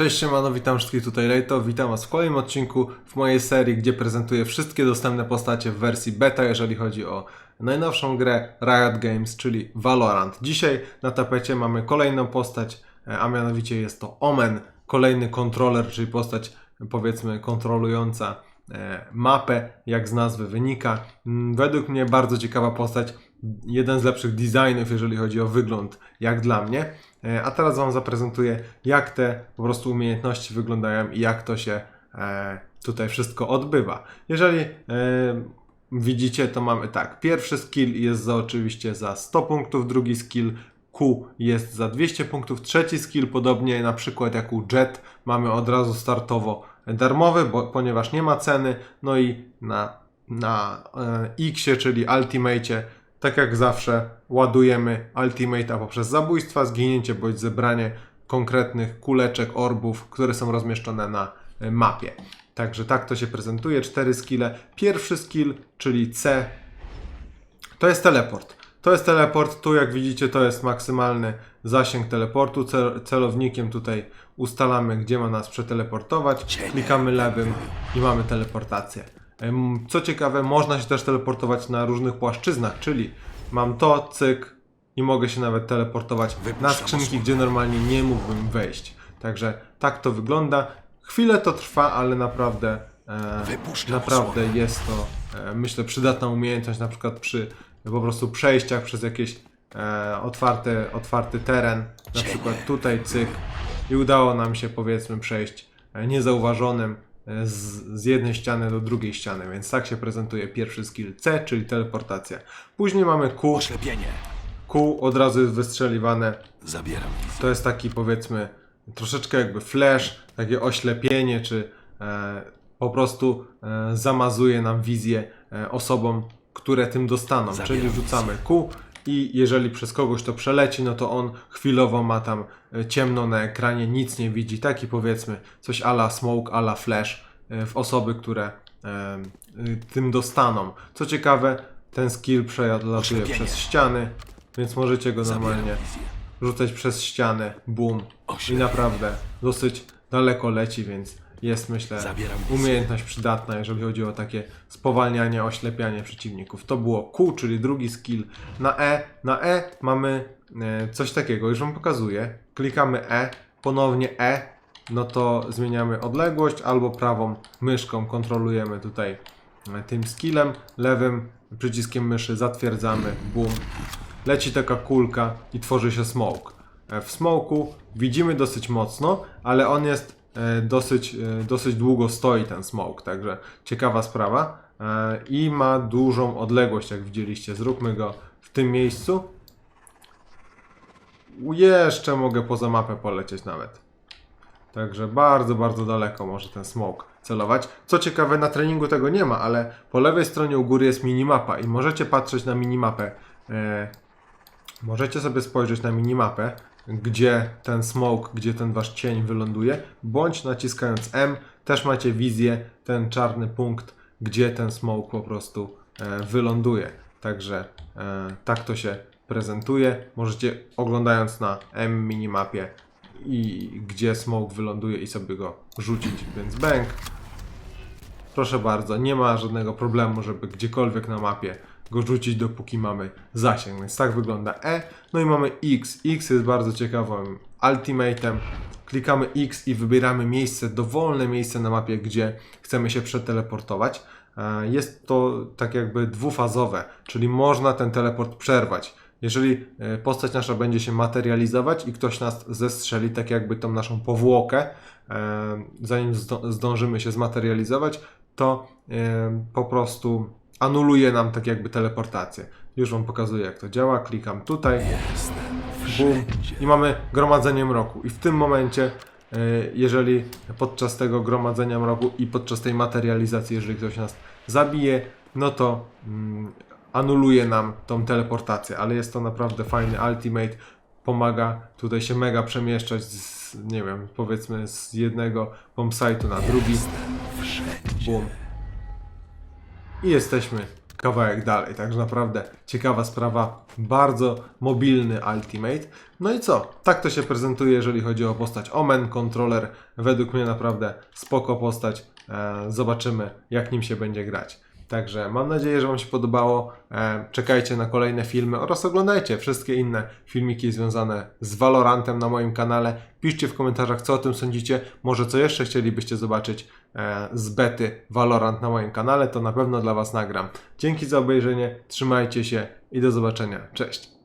Cześć siemano, witam wszystkich tutaj Lejto, witam was w kolejnym odcinku w mojej serii, gdzie prezentuję wszystkie dostępne postacie w wersji beta, jeżeli chodzi o najnowszą grę Riot Games, czyli Valorant. Dzisiaj na tapecie mamy kolejną postać, e, a mianowicie jest to Omen, kolejny kontroler, czyli postać e, powiedzmy kontrolująca e, mapę, jak z nazwy wynika. Mm, Według mnie bardzo ciekawa postać, jeden z lepszych designów, jeżeli chodzi o wygląd, jak dla mnie. E, A teraz Wam zaprezentuję, jak te po prostu umiejętności wyglądają i jak to się e, tutaj wszystko odbywa. Jeżeli e, widzicie, to mamy tak. Pierwszy skill jest za oczywiście za 100 punktów, drugi skill Q jest za 200 punktów, trzeci skill podobnie na przykład jak u Jet mamy od razu startowo darmowy, bo, ponieważ nie ma ceny, no i na, na e, X, czyli Ultimate, tak jak zawsze ładujemy Ultimate'a poprzez zabójstwa, zginięcie bądź zebranie konkretnych kuleczek, orbów, które są rozmieszczone na e, mapie. Także tak to się prezentuje, cztery skille. Pierwszy skill, czyli C, to jest teleport. To jest teleport, tu jak widzicie to jest maksymalny zasięg teleportu. Cel, celownikiem tutaj ustalamy, gdzie ma nas przeteleportować. Klikamy lewym i mamy teleportację. Co ciekawe, można się też teleportować na różnych płaszczyznach, czyli mam to, cyk i mogę się nawet teleportować na skrzynki, gdzie normalnie nie mógłbym wejść. Także tak to wygląda. Chwilę to trwa, ale naprawdę, e, naprawdę jest to, e, myślę, przydatna umiejętność, na przykład przy po prostu przejściach przez jakieś e, otwarte, otwarty teren, na przykład tutaj cyk i udało nam się powiedzmy przejść e, niezauważonym z, z jednej ściany do drugiej ściany, więc tak się prezentuje pierwszy skill C, czyli teleportacja. Później mamy Q, Oślepienie. Q od razu jest wystrzeliwane Zabieram to jest taki powiedzmy troszeczkę jakby flash, takie oślepienie, czy e, po prostu e, zamazuje nam wizję e, osobom, które tym dostaną. Zabieram Czyli rzucamy Q i jeżeli przez kogoś to przeleci, no to on chwilowo ma tam e, ciemno na ekranie, nic nie widzi. Taki powiedzmy coś ala smoke, ala flash e, w osoby, które e, tym dostaną. Co ciekawe, ten skill Oślepienie. przez ściany, więc możecie go normalnie rzucać przez ścianę, boom. I naprawdę dosyć daleko leci, więc jest myślę umiejętność przydatna, jeżeli chodzi o takie spowalnianie, oślepianie przeciwników. To było Q, czyli drugi skill. Na E, na E mamy e, coś takiego, już wam pokazuję. Klikamy E, ponownie E, no to zmieniamy odległość albo prawą myszką kontrolujemy tutaj e, tym skillem, lewym przyciskiem myszy zatwierdzamy, boom. Leci taka kulka i tworzy się smoke. E, W smoku widzimy dosyć mocno, ale on jest e, dosyć, dosyć długo stoi ten smoke, także ciekawa sprawa. I ma dużą odległość, jak widzieliście. Zróbmy go w tym miejscu. Jeszcze mogę poza mapę polecieć nawet. Także bardzo, bardzo daleko może ten smoke celować. Co ciekawe, na treningu tego nie ma, ale po lewej stronie u góry jest minimapa i możecie patrzeć na minimapę. E, możecie sobie spojrzeć na minimapę, gdzie ten smoke, gdzie ten wasz cień wyląduje, bądź naciskając M też macie wizję, ten czarny punkt, gdzie ten smoke po prostu e, wyląduje. Także e, tak to się prezentuje. Możecie oglądając na M minimapie i gdzie smoke wyląduje i sobie go rzucić, więc bęk. Proszę bardzo, nie ma żadnego problemu, żeby gdziekolwiek na mapie go rzucić, dopóki mamy zasięg. Więc tak wygląda E. No i mamy X. X jest bardzo ciekawym ultimatem. Klikamy X i wybieramy miejsce, dowolne miejsce na mapie, gdzie chcemy się przeteleportować. E, Jest to tak jakby dwufazowe, czyli można ten teleport przerwać. Jeżeli e, postać nasza będzie się materializować i ktoś nas zestrzeli, tak jakby tą naszą powłokę, e, zanim zdążymy się zmaterializować, to e, po prostu anuluje nam tak jakby teleportację. Już Wam pokazuję jak to działa. Klikam tutaj. Boom. I mamy gromadzenie mroku. I w tym momencie, jeżeli podczas tego gromadzenia mroku i podczas tej materializacji, jeżeli ktoś nas zabije, no to mm, anuluje nam tą teleportację. Ale jest to naprawdę fajny ultimate. Pomaga tutaj się mega przemieszczać z, nie wiem, powiedzmy z jednego bombsite'u na drugi. Boom. I jesteśmy kawałek dalej. Także naprawdę ciekawa sprawa, bardzo mobilny Ultimate. No i co? Tak to się prezentuje, jeżeli chodzi o postać Omen Controller. Według mnie naprawdę spoko postać. E, zobaczymy, jak nim się będzie grać. Także mam nadzieję, że Wam się podobało. E, czekajcie na kolejne filmy oraz oglądajcie wszystkie inne filmiki związane z Valorantem na moim kanale. Piszcie w komentarzach, co o tym sądzicie. Może co jeszcze chcielibyście zobaczyć e, z bety Valorant na moim kanale, to na pewno dla Was nagram. Dzięki za obejrzenie, trzymajcie się i do zobaczenia. Cześć!